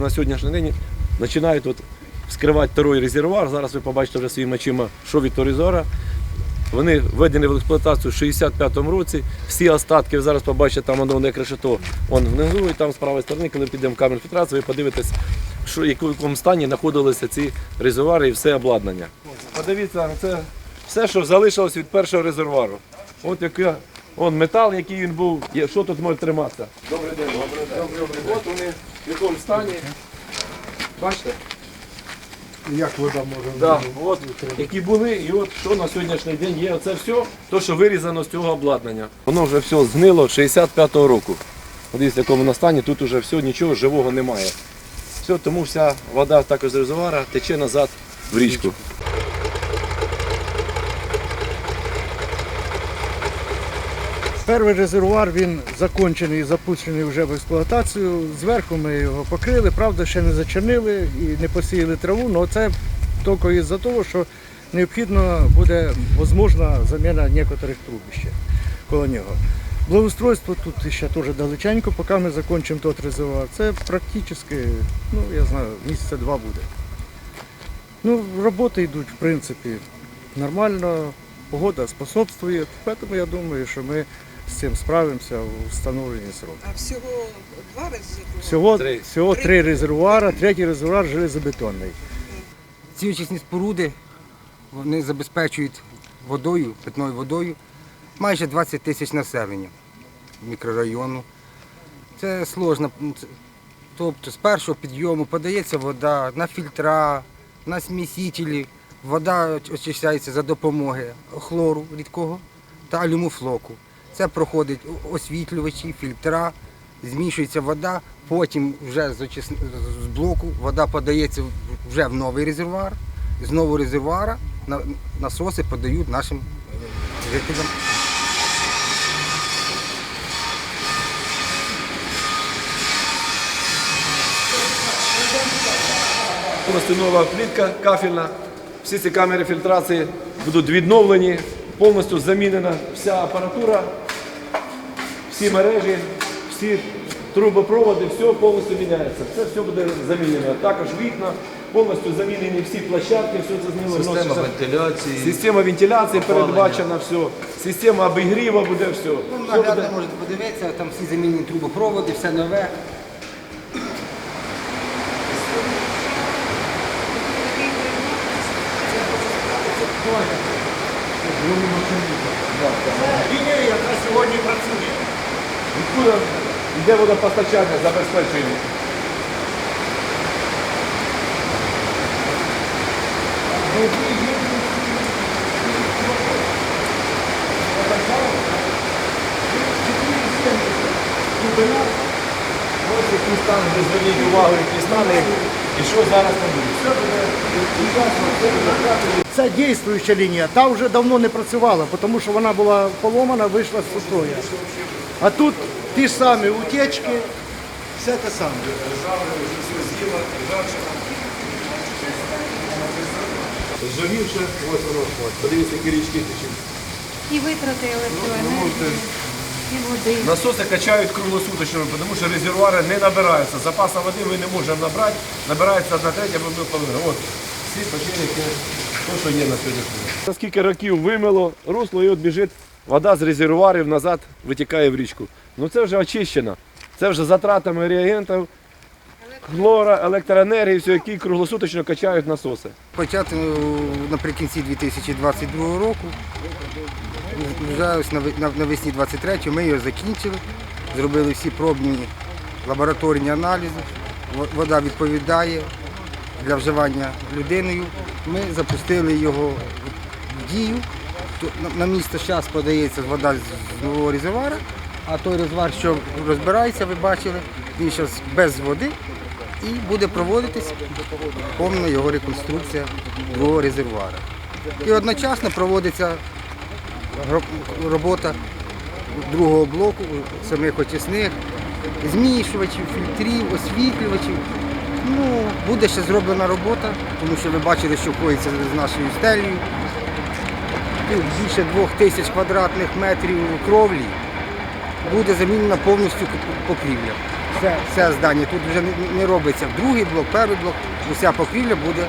На сьогоднішній день починають от вскривати второй резервуар. Зараз ви побачите вже своїми очима, що від резервуара. Вони введені в експлуатацію в 65-му році. Всі остатки ви зараз побачите, там воно не решето вон внизу, і там з правої сторони, коли підемо в камеру фільтрації, ви подивитесь, що, в якому стані знаходилися ці резервуари і все обладнання. Подивіться, це все, що залишилось від першого резервуару. От яке, он метал, який він був, що тут може триматися. Добрий день, добрий день. От вони в якому стані. Бачите? Як вода може Да, от, які були, і от що на сьогоднішній день є. Це все, то, що вирізано з цього обладнання. Воно вже все згнило 65-го року. Подивіться, в якому стані, тут вже все, нічого живого немає. Все, тому вся вода також з резервуара тече назад в річку. Перший резервуар він закончений і запущений вже в експлуатацію. Зверху ми його покрили, правда, ще не зачернили і не посіяли траву, але це тільки із-за того, що необхідно буде можливна заміна некоторих трубищ коло нього. Благоустройство тут ще теж далеченько, поки ми закінчимо той резервуар. Це практично, ну я знаю, місяця два буде. Ну, роботи йдуть, в принципі, нормально, погода способствує, тому я думаю, що ми з цим справимося у встановлені сроки. А всього два рази? Всього, Три. всього три резервуари, третій резервуар железобетонний. Ці очисні споруди вони забезпечують водою, питною водою майже 20 тисяч населення мікрорайону. Це сложно. Тобто з першого підйому подається вода на фільтра, на смісителі. Вода очищається за допомогою хлору рідкого та алюмофлоку. Це проходить освітлювачі, фільтра, змішується вода, потім вже з, блоку вода подається вже в новий резервуар. З нового резервуара насоси подають нашим е, жителям. Повністю нова плітка кафельна. Всі ці камери фільтрації будуть відновлені, повністю замінена вся апаратура, всі мережі, всі трубопроводи, все повністю міняється. Це все буде замінено. Також вікна, повністю замінені всі площадки, все це змінило. Система Вноситься- вентиляції. Система вентиляції передбачена, все. Система обігріва буде все. Ну, Все наглядно буде. можете подивитися, там всі замінені трубопроводи, все нове. Лінія, яка сьогодні працює. Відкуди йде водопостачання, забезпечуємо. Ось який стан, де зверніть увагу, які стани, і що зараз там буде. Це діюча лінія, та вже давно не працювала, тому що вона була поломана, вийшла з строю. А тут ті ж самі утечки, все те саме. Згорівши, ось воно, подивіться, які річки течуть. І витрати електроенергії, і води. Насоси качають круглосуточно, тому що резервуари не набираються. Запаса води ми не можемо набрати, набирається одна третя або половина. От всі почерки, то, що є на сьогоднішній день. Скільки років вимило русло і от біжить вода з резервуарів назад витікає в річку. Ну це вже очищено. Це вже затратами реагентів, хлора, електроенергії, все, які круглосуточно качають насоси. Почати е, наприкінці 2022 року. Навесні 23 ми його закінчили, зробили всі пробні лабораторні аналізи. Вода відповідає для вживання людиною. Ми запустили його в дію. На- місто зараз подається вода з нового резервуара, а той резервуар, що розбирається, ви бачили, він зараз без води і буде проводитись повна його реконструкція другого резервуара. І одночасно проводиться робота другого блоку, самих очисних, змішувачів, фільтрів, освітлювачів. Ну, буде ще зроблена робота, тому що ви бачили, що коїться з нашою стелею. Більше двох тисяч квадратних метрів кровлі буде замінена повністю покрівля. все, все здання. Тут вже не, робиться другий блок, перший блок, уся покрівля буде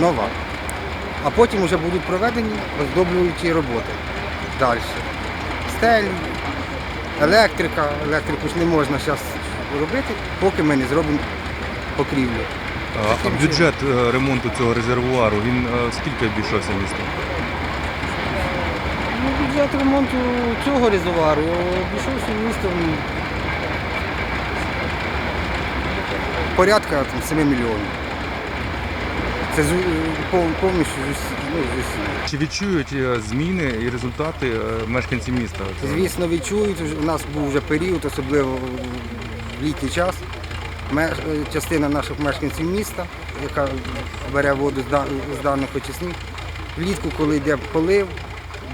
нова. А потім вже будуть проведені оздоблюючі роботи. Далі. Стелі, електрика. Електрику ж не можна зараз робити, поки ми не зробимо покрівлю. А, бюджет е, ремонту цього резервуару, він е, скільки обійшовся місту? Ну, бюджет ремонту цього резервуару обійшовся містом порядка там, 7 мільйонів. Це з, пов- повністю з усі- ну, з. Чи відчують е, зміни і результати е, мешканці міста? Звісно, відчують. У нас був вже період, особливо в літній час. Е, Частина наших мешканців міста, яка бере воду з да- з даних очисних, влітку, коли йде полив,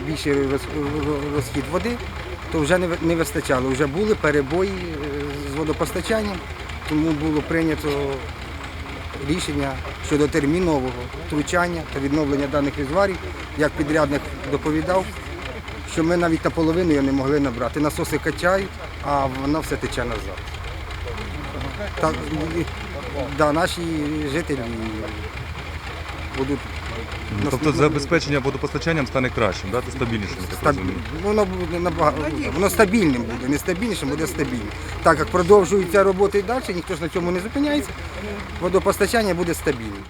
більший роз- роз- розхід води, то вже не вистачало. Вже були перебої е, з водопостачанням, тому було прийнято рішення щодо термінового втручання та відновлення даних резервуарів. Як підрядник доповідав, що ми навіть наполовину його не могли набрати. Насоси качають, а воно все тече назад. Так, да, наші жителі будуть Тобто забезпечення водопостачанням стане кращим, да? та стабільнішим, я так стаб... розумію. воно буде набагато воно стабільним буде, не стабільнішим, буде стабільним. Так як продовжуються роботи і далі, ніхто ж на цьому не зупиняється, водопостачання буде стабільним.